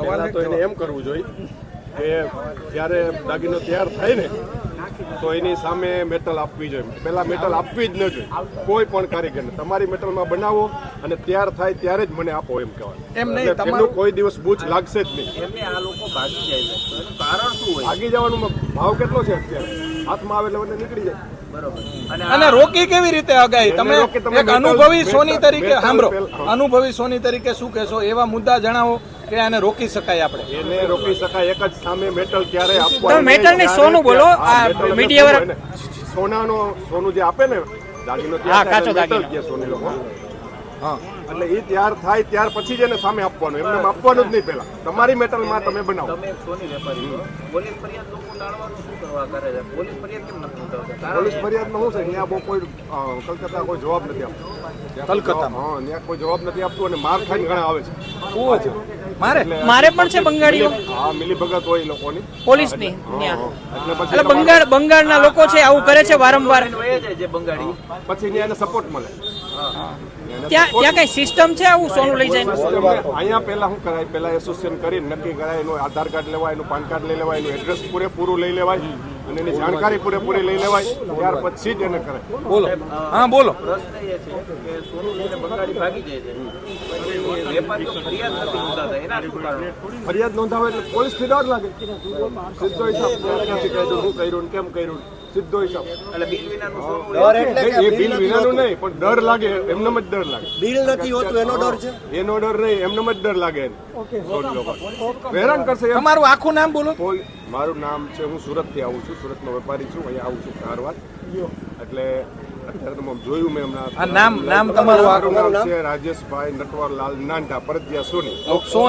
પહેલા તો એને એમ કરવું જોઈએ કે જ્યારે દાગીનો તૈયાર થાય ને તો એની સામે મેટલ આપવી જોઈએ. પહેલા મેટલ આપવી જ ન જોઈએ. કોઈ પણ કારીગરને. તમારી મેટલમાં બનાવો અને તૈયાર થાય ત્યારે જ મને આપો એમ કહેવાય એમ નહીં, તમારું- કોઈ દિવસ બૂચ લાગશે જ નહીં. એમને આ લોકો ભાગી જાય છે. કારણ શું હોય? જવાનું જવાનો ભાવ કેટલો છે અત્યારે? હાથમાં આવે એટલે નીકળી જાય. બરોબર. અને અને રોકી કેવી રીતે અગાઈ તમે તમે એક અનુભવી સોની તરીકે સાંભળો. અનુભવી સોની તરીકે શું કહેશો? એવા મુદ્દા જણાવો કે આને રોકી શકાય આપણે એને રોકી શકાય એક જ સામે મેટલ ક્યારે આપવાનું તમે metal નહીં, સોનું બોલો. આ સોનું વાળા- સોનાનો સોનું જે આપે ને દાગીનો હા, ત્યાં કાચો દાગીનો. સોની લોકો હા. એટલે એ તૈયાર થાય ત્યાર પછી જ એને સામે આપવાનું. એમને એમ આપવાનું જ નહીં પેલા તમારી મેટલમાં તમે બનાવો. તમે સોની વેપારી છો પોલીસ ફરિયાદ લોકો ટાળવાનું શું કરવા કરે છે? પોલીસ ફરિયાદ કેમ નથી કારણ પોલીસ ફરિયાદમાં શું છે? ત્યાં બહુ કોઈ કલકત્તા કોઈ જવાબ નથી આપતું? જવાબ- હા ત્યાં કોઈ જવાબ નથી આપતું અને માર ખાઈને ઘણા આવે છે. ઓહો. મારે મારે પણ છે બંગાળીઓ હા મિલી ભગત હોય લોકોની. પોલીસની એટલે બંગાળ બંગાળના લોકો છે આવું કરે છે વારંવાર. જે બંગાળી. પછી ત્યાં એને સપોર્ટ મળે. ત્યાં ત્યાં કઈ સિસ્ટમ છે આવું સોનું લઈ જાય અહીંયા પહેલા શું કરાય પહેલા એસોસિએશન કરી નક્કી કરાય એનું આધાર કાર્ડ લેવાય એનું પાન કાર્ડ લઈ લેવાય એનું એડ્રેસ પૂરેપૂરું લઈ લેવાય અને એની જાણકારી પૂરેપૂરી લઈ લેવાય ત્યાર પછી જ એને કરાય બોલો હા બોલો પ્રશ્ન એ છે કે સોનું લઈને બંગાળી ભાગી જાય છે ફરિયાદ નોંધાવે એટલે પોલીસથી ડર લાગે સીધો હિસાબ કર્યું કેમ કર્યું સીધો હિસાબ. એટલે બિલ વિનાનું સોનું કે બિલ વિનાનું નહીં પણ ડર લાગે એમને જ ડર લાગે. બિલ નથી હોતું એનો ડર છે? એનો ડર નહીં એમને જ ડર લાગે. ઓકે. હેરાન કરશે તમારું આખું નામ બોલો. મારું નામ છે હું સુરતથી આવું છું સુરતનો વેપારી છું અહીંયા આવું છું કારવાર. એટલે અત્યારે તમે જોયું મેં હમણાં. નામ- નામ તમારું નામ છે રાજેશભાઈ નટવરલાલ નાંટા પરજિયા સોની.